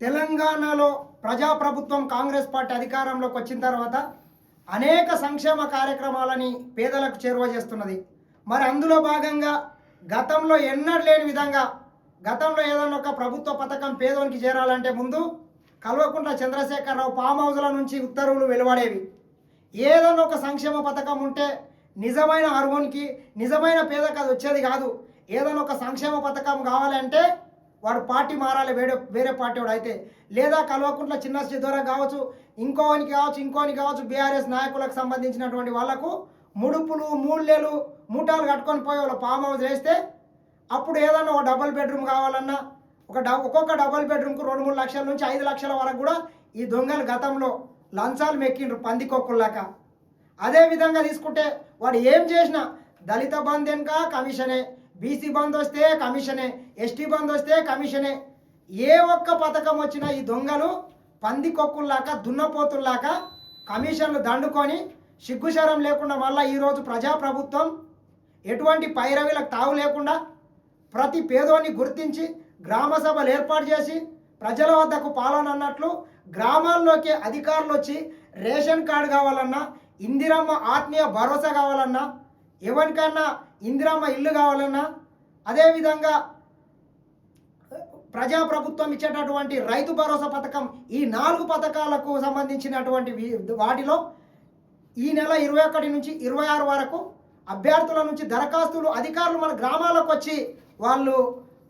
తెలంగాణలో ప్రజాప్రభుత్వం కాంగ్రెస్ పార్టీ అధికారంలోకి వచ్చిన తర్వాత అనేక సంక్షేమ కార్యక్రమాలని పేదలకు చేరువ చేస్తున్నది. మరి అందులో భాగంగా గతంలో ఎన్నడూ లేని విధంగా గతంలో ఏదైనా ఒక ప్రభుత్వ పథకం పేదోనికి చేరాలంటే ముందు కల్వకుంట్ల చంద్రశేఖరరావు ఫామ్ హౌజ్ల నుంచి ఉత్తర్వులు వెలువడేవి. ఏదైనా ఒక సంక్షేమ పథకం ఉంటే నిజమైన అర్హునికి నిజమైన పేదకు అది వచ్చేది కాదు. ఏదైనా ఒక సంక్షేమ పథకం కావాలంటే వాడు పార్టీ మారాలి వేరే వేరే పార్టీ వాడు అయితే. లేదా కల్వకుంట్ల చిన్న ద్వారా కావచ్చు ఇంకోనికి కావచ్చు ఇంకోనికి కావచ్చు బీఆర్ఎస్ నాయకులకు సంబంధించినటువంటి వాళ్ళకు ముడుపులు మూళ్ళేలు మూటాలు కట్టుకొని పోయి వాళ్ళ ఫామ్ హౌస్ వేస్తే అప్పుడు ఏదన్నా ఒక డబుల్ బెడ్రూమ్ కావాలన్నా ఒక డ ఒక్కొక్క డబుల్ బెడ్రూమ్కు రెండు మూడు లక్షల నుంచి ఐదు లక్షల వరకు కూడా ఈ దొంగలు గతంలో లంచాలు మెక్కిండ్రు పందికొక్కుల్లాక అదే విధంగా తీసుకుంటే వాడు ఏం చేసినా దళిత బంద్ కమిషనే. బీసీ బంద్ వస్తే కమిషనే ఎస్టీ బంద్ వస్తే కమిషనే. ఏ ఒక్క పథకం వచ్చినా ఈ దొంగలు పందికొక్కుల్లాక దున్నపోతుల్లాక కమిషన్లు దండుకొని సిగ్గుశరం లేకుండా మళ్ళీ ఈరోజు ప్రజాప్రభుత్వం ఎటువంటి పైరవిలకు తావు లేకుండా ప్రతి పేదోని గుర్తించి గ్రామ సభలు ఏర్పాటు చేసి ప్రజల వద్దకు పాలన అన్నట్లు గ్రామాల్లోకి అధికారులు వచ్చి రేషన్ కార్డు కావాలన్నా ఇందిరమ్మ ఆత్మీయ భరోసా కావాలన్నా ఎవరికైనా ఇందిరమ్మ ఇల్లు కావాలన్నా అదేవిధంగా ప్రజాప్రభుత్వం ఇచ్చేటటువంటి రైతు భరోసా పథకం ఈ నాలుగు పథకాలకు సంబంధించినటువంటి వాటిలో ఈ నెల ఇరవై ఒకటి నుంచి ఇరవై ఆరు వరకు అభ్యర్థుల నుంచి దరఖాస్తులు అధికారులు మన గ్రామాలకు వచ్చి వాళ్ళు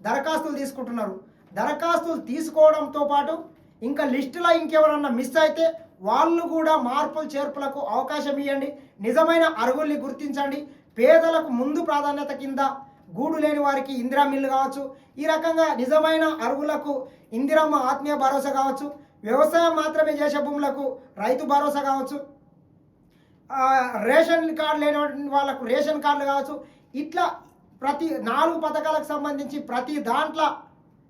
దరఖాస్తులు తీసుకుంటున్నారు. దరఖాస్తులు తీసుకోవడంతో పాటు ఇంకా లిస్టులో ఇంకెవరన్నా మిస్ అయితే వాళ్ళు కూడా మార్పులు చేర్పులకు అవకాశం ఇవ్వండి నిజమైన అరుగుల్ని గుర్తించండి. పేదలకు ముందు ప్రాధాన్యత కింద గూడు లేని వారికి ఇందిరా మిల్లు కావచ్చు. ఈ రకంగా నిజమైన అరువులకు ఇందిరమ్మ ఆత్మీయ భరోసా కావచ్చు. వ్యవసాయం మాత్రమే చేసే భూములకు రైతు భరోసా కావచ్చు. రేషన్ కార్డు లేని వాళ్ళకు రేషన్ కార్డులు కావచ్చు. ఇట్లా ప్రతి నాలుగు పథకాలకు సంబంధించి ప్రతి దాంట్లో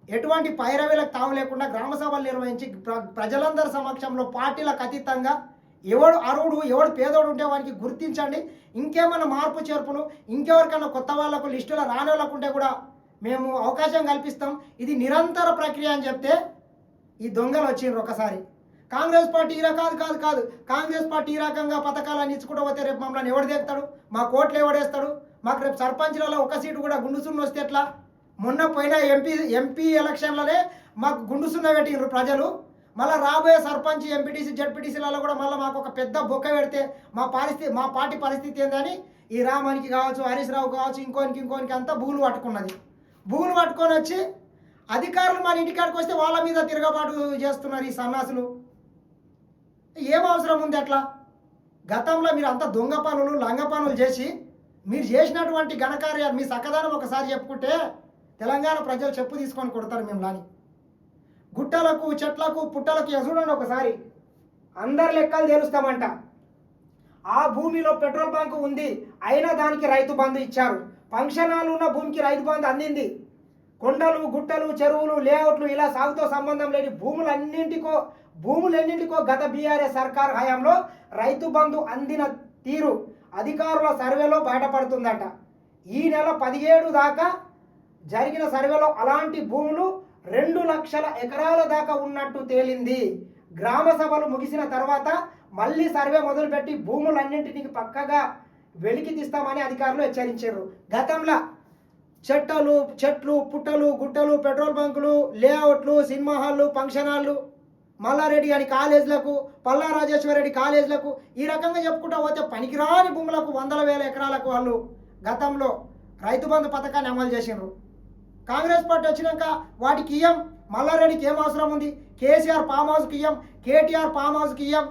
ఎటువంటి పైరవీలకు తావు లేకుండా గ్రామ సభలు నిర్వహించి ప్ర- ప్రజలందరి సమక్షంలో పార్టీలకు అతీతంగా ఎవడు అరువుడు ఎవడు పేదోడు ఉంటే వారికి గుర్తించండి. ఇంకేమైనా మార్పు చేర్పును ఇంకెవరికైనా కొత్త వాళ్ళకు లిస్టులో రాని వాళ్ళకు ఉంటే కూడా మేము అవకాశం కల్పిస్తాం. ఇది నిరంతర ప్రక్రియ అని చెప్తే ఈ దొంగలు వచ్చిండ్రు ఒకసారి. కాంగ్రెస్ పార్టీ ఈ కాదు కాదు కాదు. కాంగ్రెస్ పార్టీ ఈ రకంగా పథకాలను అందించుకుంటూ పోతే రేపు మమ్మల్ని ఎవడు తెస్తాడు మా కోట్లు ఎవడేస్తాడు మాకు రేపు సర్పంచ్లలో ఒక సీటు కూడా గుండుసున్న వస్తే ఎట్లా? మొన్న పోయిన ఎంపీ ఎంపీ ఎలక్షన్లనే మాకు గుండుసున్న పెట్టిండ్రు ప్రజలు. మళ్ళీ రాబోయే సర్పంచ్ ఎంపీటీసీ జడ్పీటీసీలలో కూడా మళ్ళీ మాకు ఒక పెద్ద బొక్క పెడితే మా పరిస్థితి మా పార్టీ పరిస్థితి ఏందని ఈ రామానికి కావచ్చు హరీష్ రావు కావచ్చు ఇంకోనికి ఇంకోనికి అంతా భూములు పట్టుకున్నది. భూములు పట్టుకొని వచ్చి అధికారులు మన ఇంటికాడికి వస్తే వాళ్ళ మీద తిరగబాటు చేస్తున్నారు ఈ సన్నాసులు. ఏం అవసరం ఉంది అట్లా? గతంలో మీరు అంత దొంగ పనులు లంగ పనులు చేసి మీరు చేసినటువంటి ఘనకార్యాలు మీ సకదానం ఒకసారి చెప్పుకుంటే తెలంగాణ ప్రజలు చెప్పు తీసుకొని కొడతారు మేము లాని గుట్టలకు చెట్లకు పుట్టలకు ఎసుడండి ఒకసారి. అందరి లెక్కలు తేలుస్తామంట. ఆ భూమిలో పెట్రోల్ బంక్ ఉంది అయినా దానికి రైతు బంధు ఇచ్చారు. ఫంక్షన్ హాల్ ఉన్న భూమికి రైతు బంధు అందింది. కొండలు గుట్టలు చెరువులు లేఅవుట్లు ఇలా సాగుతో సంబంధం లేని భూములన్నింటికో భూములన్నింటికో గత బీఆర్ఎస్ సర్కార్ హయాంలో రైతు బంధు అందిన తీరు అధికారుల సర్వేలో బయటపడుతుందట. ఈ నెల పదిహేడు దాకా జరిగిన సర్వేలో అలాంటి భూములు రెండు లక్షల ఎకరాల దాకా ఉన్నట్టు తేలింది. గ్రామ సభలు ముగిసిన తర్వాత మళ్ళీ సర్వే మొదలుపెట్టి భూములన్నింటినీ పక్కగా వెలికి తీస్తామని అధికారులు హెచ్చరించారు. గతంలో చెట్టలు చెట్లు పుట్టలు గుట్టలు పెట్రోల్ బంకులు లేఅవుట్లు సినిమా హాళ్ళు ఫంక్షన్ హాళ్ళు మల్లారెడ్డి గారి కాలేజీలకు పల్లా రాజేశ్వరరెడ్డి కాలేజీలకు ఈ రకంగా చెప్పుకుంటా పోతే పనికిరాని భూములకు వందల వేల ఎకరాలకు వాళ్ళు గతంలో రైతు బంధు పథకాన్ని అమలు చేసిండ్రు. కాంగ్రెస్ పార్టీ వచ్చినాక వాటికి ఇయ్యం. మల్లారెడ్డికి ఏం అవసరం ఉంది? కేసీఆర్ ఫామ్ హౌస్కి ఇయ్యం. కేటీఆర్ ఫామ్ హౌస్కి ఇయ్యం.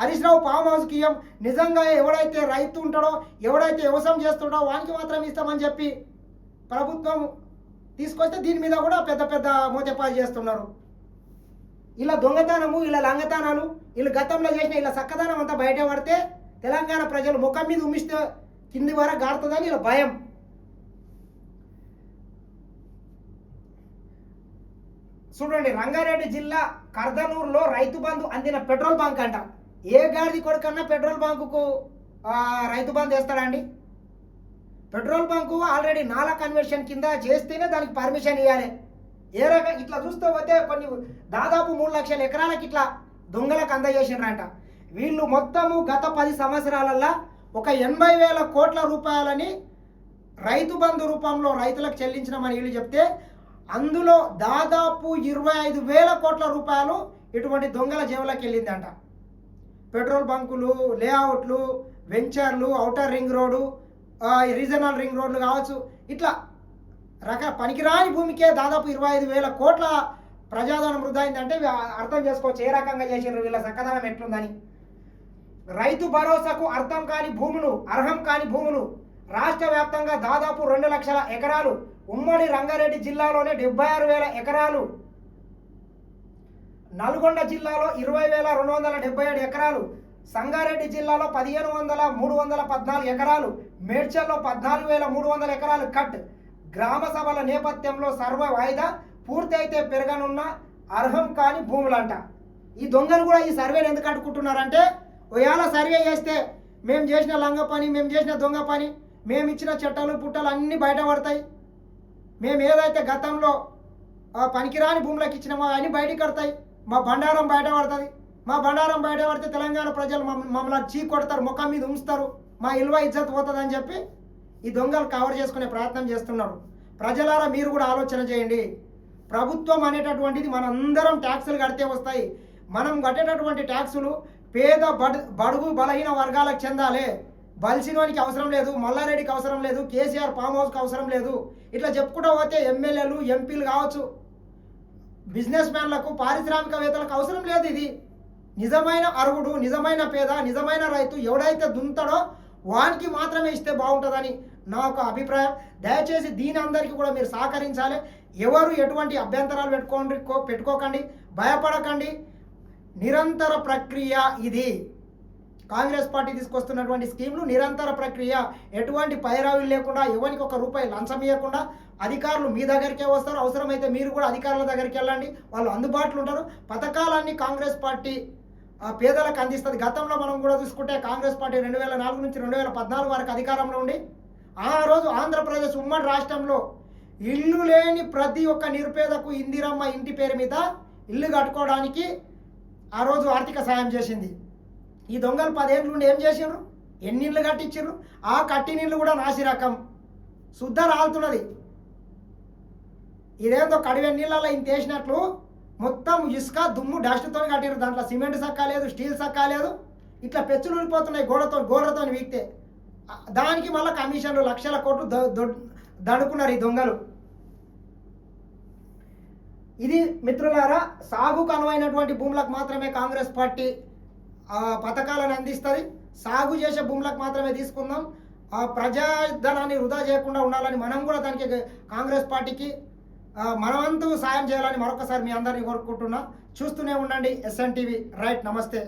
హరీష్ రావు ఫామ్ హౌస్కి ఇయ్యం. నిజంగా ఎవడైతే రైతు ఉంటాడో ఎవడైతే వ్యవసాయం చేస్తుండో వానికి మాత్రం ఇస్తామని చెప్పి ప్రభుత్వం తీసుకొస్తే దీని మీద కూడా పెద్ద పెద్ద మోతెపాలు చేస్తున్నారు. ఇలా దొంగతనము ఇలా లంగతనాలు వీళ్ళు గతంలో చేసిన ఇలా చక్కదనం అంతా బయట పడితే తెలంగాణ ప్రజలు ముఖం మీద ఉమ్మిస్తే కింది వరకు గాడుతుందని ఇలా భయం. చూడండి రంగారెడ్డి జిల్లా కర్దనూరులో రైతు బంధు అందిన పెట్రోల్ బంక్ అంట. ఏ గాడిది కొడుకన్నా పెట్రోల్ బంకుకు రైతు బంధు వేస్తాడండి? పెట్రోల్ బంకు ఆల్రెడీ నాలా కన్వర్షన్ కింద చేస్తేనే దానికి పర్మిషన్ ఇవ్వాలి ఏ రకం ఇట్లా చూస్తూ పోతే కొన్ని దాదాపు మూడు లక్షల ఎకరాలకు ఇట్లా దొంగలకు అందజేసిండ్రంట వీళ్ళు మొత్తము గత పది సంవత్సరాలల్లో ఒక ఎనభై వేల కోట్ల రూపాయలని రైతు బంధు రూపంలో రైతులకు చెల్లించినామని వీళ్ళు చెప్తే అందులో దాదాపు ఇరవై ఐదు వేల కోట్ల రూపాయలు ఇటువంటి దొంగల జేబులకు వెళ్ళిందంట. పెట్రోల్ బంకులు లేఅవుట్లు వెంచర్లు outer ring road regional ring రోడ్లు కావచ్చు ఇట్లా రక పనికిరాని భూమికే దాదాపు ఇరవై ఐదు వేల కోట్ల ప్రజాధనం వృధా అయిందంటే అర్థం చేసుకోవచ్చు ఏ రకంగా చేసినారు వీళ్ళ చక్కదనం ఎట్లుందని. రైతు భరోసాకు అర్థం కాని భూములు అర్హం కాని భూములు రాష్ట్ర వ్యాప్తంగా దాదాపు రెండు లక్షల ఎకరాలు ఉమ్మడి రంగారెడ్డి జిల్లాలోనే డెబ్బై ఆరు వేల ఎకరాలు నల్గొండ జిల్లాలో ఇరవై వేల రెండు వందల డెబ్బై ఏడు ఎకరాలు సంగారెడ్డి జిల్లాలో పదిహేను వందల మూడు వందల పద్నాలుగు ఎకరాలు మేడ్చల్లో పద్నాలుగు వేల మూడు వందల ఎకరాలు కట్. గ్రామ సభల నేపథ్యంలో సర్వ వాయిదా పూర్తి అయితే పెరగనున్న అర్హం కాని భూములంట. ఈ దొంగలు కూడా ఈ సర్వేని ఎందుకు అడుకుంటున్నారంటే ఒకవేళ సర్వే చేస్తే మేము చేసిన లంగ పని మేము చేసిన దొంగ పని మేము ఇచ్చిన చట్టాలు పుట్టలు అన్నీ బయటపడతాయి. మేము ఏదైతే గతంలో పనికిరాని భూములకు ఇచ్చినామో అన్నీ బయటికి కడతాయి. మా బండారం బయటపడుతుంది మా బండారం బయట పడితే తెలంగాణ ప్రజలు మమ్మల్ని చీ కొడతారు ముఖం మీద ఉంచుతారు. మా ఇల్వ ఇజ్జత్ పోతుందని చెప్పి ఈ దొంగలు కవర్ చేసుకునే ప్రయత్నం చేస్తున్నారు. ప్రజలారా మీరు కూడా ఆలోచన చేయండి. ప్రభుత్వం అనేటటువంటిది మనందరం ట్యాక్సులు కడితే వస్తాయి. మనం కట్టేటటువంటి ట్యాక్సులు పేద బడు బడుగు బలహీన వర్గాలకు చెందాలి. బలసినవానికి అవసరం లేదు మల్లారెడ్డికి అవసరం లేదు కేసీఆర్ ఫామ్ హౌస్కి అవసరం లేదు. ఇట్లా చెప్పుకుంటూ పోతే ఎమ్మెల్యేలు ఎంపీలు కావచ్చు. బిజినెస్ మ్యాన్లకు పారిశ్రామికవేత్తలకు అవసరం లేదు ఇది. నిజమైన అరుగుడు నిజమైన పేద నిజమైన రైతు ఎవడైతే దుంతడో వానికి మాత్రమే ఇస్తే బాగుంటుందని నా ఒక అభిప్రాయం. దయచేసి దీని అందరికీ కూడా మీరు సహకరించాలి. ఎవరు ఎటువంటి అభ్యంతరాలు పెట్టుకోండి పెట్టుకోకండి భయపడకండి. నిరంతర ప్రక్రియ ఇది. కాంగ్రెస్ పార్టీ తీసుకొస్తున్నటువంటి స్కీమ్లు నిరంతర ప్రక్రియ. ఎటువంటి పైరావులు లేకుండా ఎవరికి ఒక రూపాయి లంచం ఇవ్వకుండా అధికారులు మీ దగ్గరికే వస్తారు. అవసరమైతే మీరు కూడా అధికారుల దగ్గరికి వెళ్ళండి. వాళ్ళు అందుబాటులో ఉంటారు. పథకాలన్నీ కాంగ్రెస్ పార్టీ ఆ, పేదలకు అందిస్తుంది. గతంలో మనం కూడా చూసుకుంటే కాంగ్రెస్ పార్టీ రెండు వేల నాలుగు నుంచి రెండు వేల పద్నాలుగు వరకు అధికారంలో ఉండి ఆ రోజు ఆంధ్రప్రదేశ్ ఉమ్మడి రాష్ట్రంలో ఇల్లు లేని ప్రతి ఒక్క నిరుపేదకు ఇందిరమ్మ ఇంటి పేరు మీద ఇల్లు కట్టుకోవడానికి ఆ రోజు ఆర్థిక సాయం చేసింది. ఈ దొంగలు పదేళ్ళు నుండి ఏం చేసిండ్రు? ఎన్ని ఇళ్ళు కట్టించారు ఆ కట్టి నీళ్ళు కూడా నాసి రకం శుద్ధ రాలుతున్నది ఇదేందో కడివే నీళ్ళలో ఇంత వేసినట్లు మొత్తం ఇసుక దుమ్ము డస్ట్తో కట్టిరు దాంట్లో సిమెంట్ సక్కా లేదు స్టీల్ సక్కా లేదు. ఇట్లా పెచ్చులు ఊడిపోతున్నాయి గోడతో గోడతో వీక్తే. దానికి మళ్ళీ కమిషన్లు లక్షల కోట్లు దడుకున్నారు ఈ దొంగలు. ఇది మిత్రులారా సాగుకు అనువైనటువంటి భూములకు మాత్రమే కాంగ్రెస్ పార్టీ పథకాలను అందిస్తుంది. సాగు చేసే భూములకు మాత్రమే తీసుకుందాం. ఆ ప్రజాధనాన్ని వృధా చేయకుండా ఉండాలని మనం కూడా దానికి కాంగ్రెస్ పార్టీకి మనవంతు సాయం చేయాలని మరొకసారి మీ అందరినీ కోరుకుంటున్నా. చూస్తూనే ఉండండి ఎస్ఎన్ టీవీ రైట్ నమస్తే.